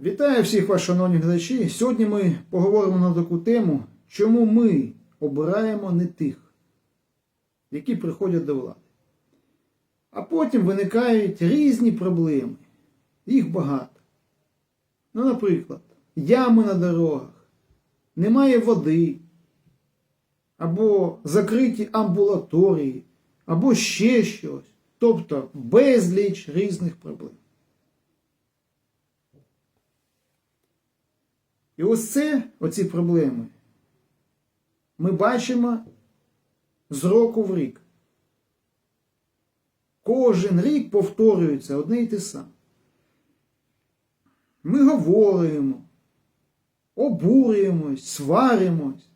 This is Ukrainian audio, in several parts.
Вітаю всіх вас, шановні глядачі. Сьогодні ми поговоримо на таку тему, чому ми обираємо не тих, які приходять до влади. А потім виникають різні проблеми. Їх багато. Ну, наприклад, ями на дорогах, немає води, або закриті амбулаторії, або ще щось. Тобто безліч різних проблем. І ось це, оці проблеми, ми бачимо з року в рік. Кожен рік повторюється одне й те саме. Ми говоримо, обурюємось, сваримось,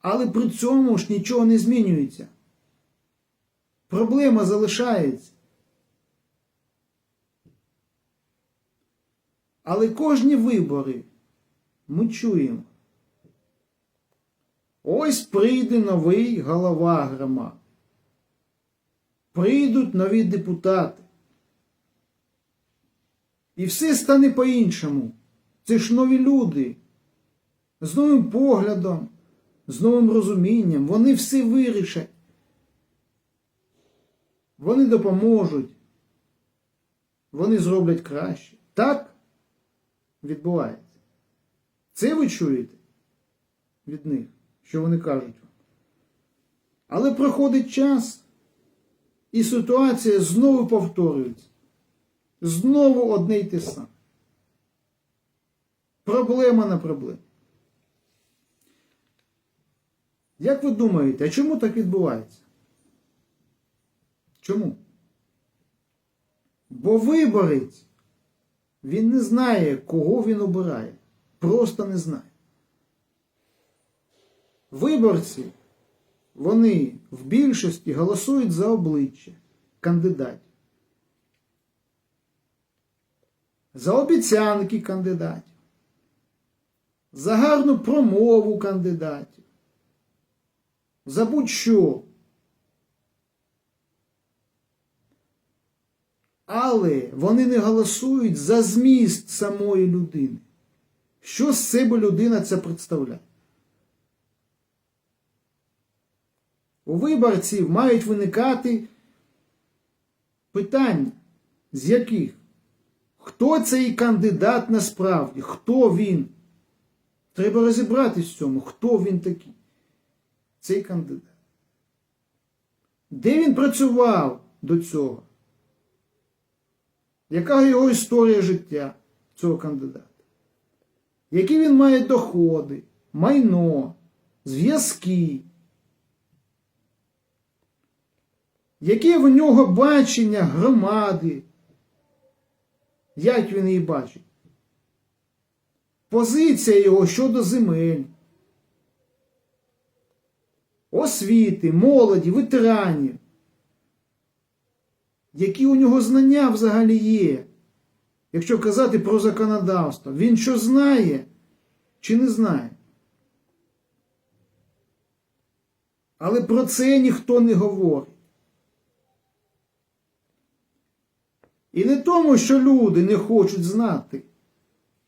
але при цьому ж нічого не змінюється. Проблема залишається. Але кожні вибори ми чуємо. Ось прийде новий голова громади. Прийдуть нові депутати. І все стане по-іншому. Це ж нові люди. З новим поглядом, з новим розумінням. Вони все вирішать. Вони допоможуть. Вони зроблять краще. Так відбувається. Це ви чуєте від них, що вони кажуть вам. Але проходить час, і ситуація знову повторюється. Знову одне й те саме. Проблема на проблемі. Як ви думаєте, а чому так відбувається? Чому? Бо виборець, він не знає, кого він обирає просто не знає. Виборці, вони в більшості голосують за обличчя кандидатів. За обіцянки кандидатів, за гарну промову кандидатів, за будь-що. Але вони не голосують за зміст самої людини. Що з себе людина це представляє? У виборців мають виникати питання, з яких? Хто цей кандидат насправді? Хто він? Треба розібратись в цьому, хто він такий, цей кандидат. Де він працював до цього? Яка його історія життя цього кандидата? Які він має доходи, майно, зв'язки, яке в нього бачення громади, як він її бачить, позиція його щодо земель, освіти, молоді, ветеранів, які у нього знання взагалі є. Якщо казати про законодавство, він що знає чи не знає? Але про це ніхто не говорить. І не тому, що люди не хочуть знати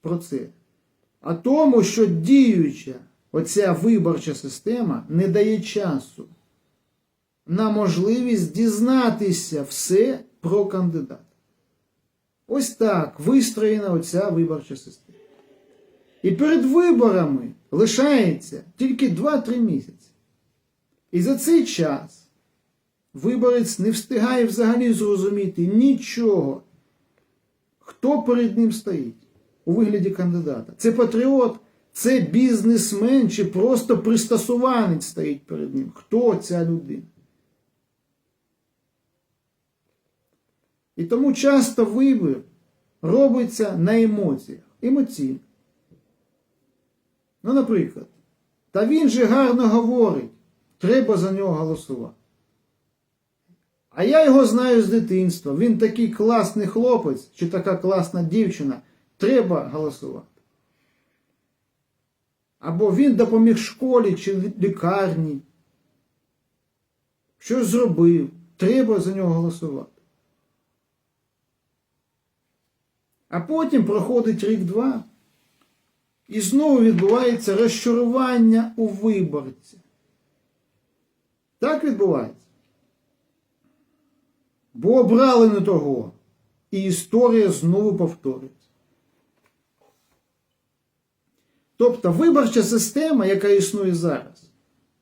про це, а тому, що діюча оця виборча система не дає часу на можливість дізнатися все про кандидата. Ось так вистроєна оця виборча система. І перед виборами лишається тільки 2-3 місяці. І за цей час виборець не встигає взагалі зрозуміти нічого, хто перед ним стоїть у вигляді кандидата. Це патріот, це бізнесмен чи просто пристосуванець стоїть перед ним. Хто ця людина? І тому часто вибір робиться на емоціях, емоційно. Ну, наприклад, та він же гарно говорить, треба за нього голосувати. А я його знаю з дитинства. Він такий класний хлопець чи така класна дівчина, треба голосувати. Або він допоміг школі чи лікарні. Щось зробив, треба за нього голосувати. А потім проходить рік-два, і знову відбувається розчарування у виборці. Так відбувається. Бо обрали не того, і історія знову повторюється. Тобто виборча система, яка існує зараз,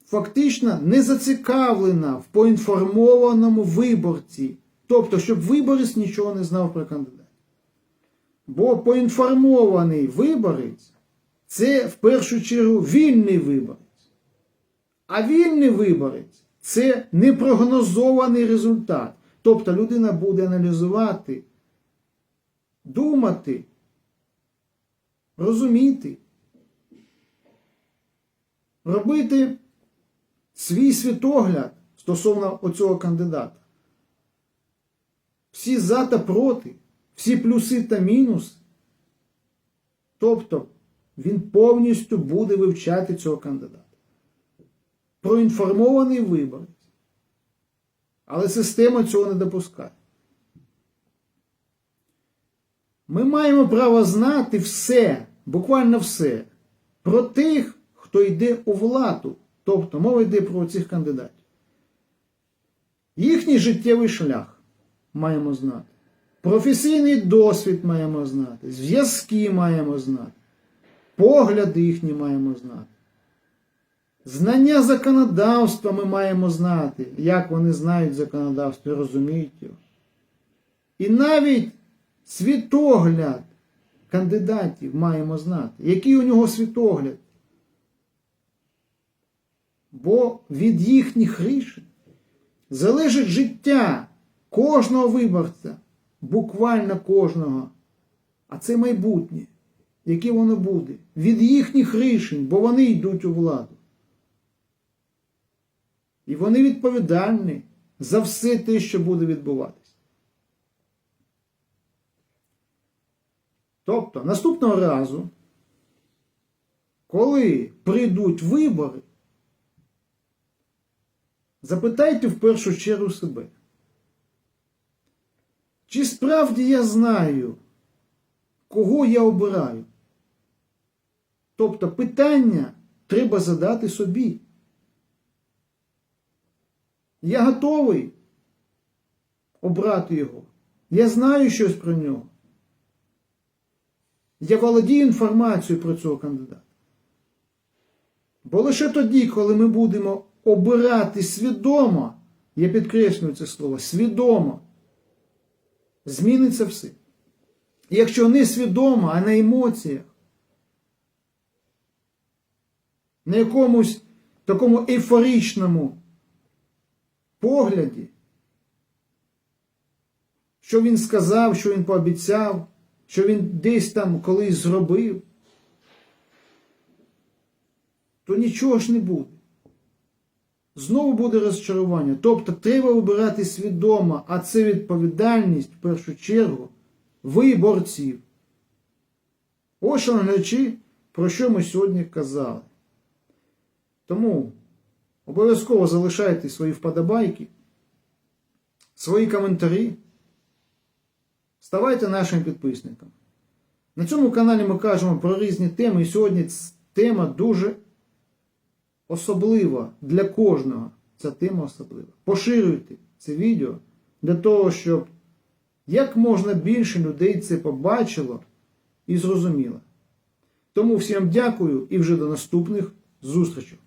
фактично не зацікавлена в поінформованому виборці. Тобто, щоб виборець нічого не знав про кандидата. Бо поінформований виборець це в першу чергу вільний виборець. А вільний виборець це непрогнозований результат. Тобто людина буде аналізувати, думати, розуміти, робити свій світогляд стосовно оцього кандидата. Всі за та проти, всі плюси та мінуси. Тобто він повністю буде вивчати цього кандидата. Проінформований виборець. Але система цього не допускає. Ми маємо право знати все, буквально все, про тих, хто йде у владу. Тобто мова йде про цих кандидатів. Їхній життєвий шлях маємо знати. Професійний досвід маємо знати, зв'язки маємо знати, погляди їхні маємо знати. Знання законодавства ми маємо знати, як вони знають законодавство і розуміють його. І навіть світогляд кандидатів маємо знати. Який у нього світогляд? Бо від їхніх рішень залежить життя кожного виборця, буквально кожного. А це майбутнє, яке воно буде. Від їхніх рішень, бо вони йдуть у владу. І вони відповідальні за все те, що буде відбуватися. Тобто, наступного разу, коли прийдуть вибори, запитайте в першу чергу себе. Чи справді я знаю, кого я обираю? Тобто питання треба задати собі. Я готовий обрати його. Я знаю щось про нього. Я володію інформацією про цього кандидата. Бо лише тоді, коли ми будемо обирати свідомо, я підкреслюю це слово, свідомо, зміниться все. Якщо не свідомо, а на емоціях, на якомусь такому ейфоричному погляді, що він сказав, що він пообіцяв, що він десь там колись зробив, то нічого ж не буде. Знову буде розчарування. Тобто треба вибирати свідомо, а це відповідальність в першу чергу виборців. Ось, шановні глядачі, про що ми сьогодні казали. Тому обов'язково залишайте свої вподобайки, свої коментарі. Ставайте нашим підписником. На цьому каналі ми кажемо про різні теми, і сьогодні тема дуже особлива для кожного. Ця тема особлива. Поширюйте це відео для того, щоб як можна більше людей це побачило і зрозуміло. Тому всім дякую і вже до наступних зустрічей.